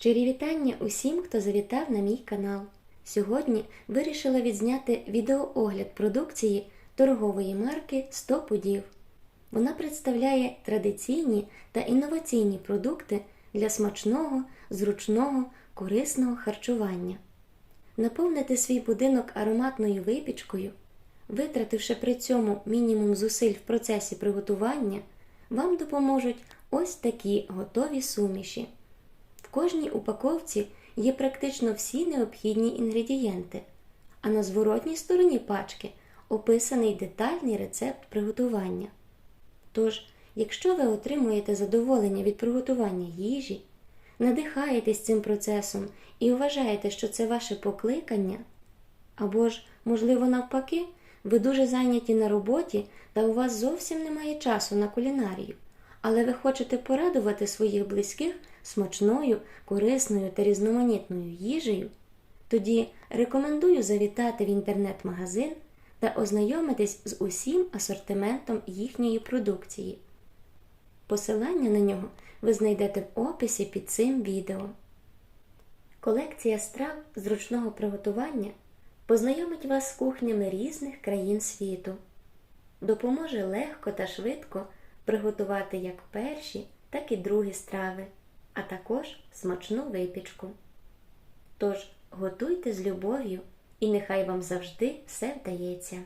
Щирі вітання усім, хто завітав на мій канал. Сьогодні вирішила відзняти відеоогляд продукції торгової марки 100 пудів. Вона представляє традиційні та інноваційні продукти для смачного, зручного, корисного харчування. Наповнити свій будинок ароматною випічкою, витративши при цьому мінімум зусиль в процесі приготування, вам допоможуть ось такі готові суміші. В кожній упаковці є практично всі необхідні інгредієнти, а на зворотній стороні пачки описаний детальний рецепт приготування. Тож, якщо ви отримуєте задоволення від приготування їжі, надихаєтесь цим процесом і вважаєте, що це ваше покликання, або ж, можливо, навпаки, ви дуже зайняті на роботі та у вас зовсім немає часу на кулінарію, але ви хочете порадувати своїх близьких смачною, корисною та різноманітною їжею, тоді рекомендую завітати в інтернет-магазин та ознайомитись з усім асортиментом їхньої продукції. Посилання на нього ви знайдете в описі під цим відео. Колекція страв зручного приготування познайомить вас з кухнями різних країн світу, допоможе легко та швидко приготувати як перші, так і другі страви, а також смачну випічку. Тож готуйте з любов'ю і нехай вам завжди все вдається.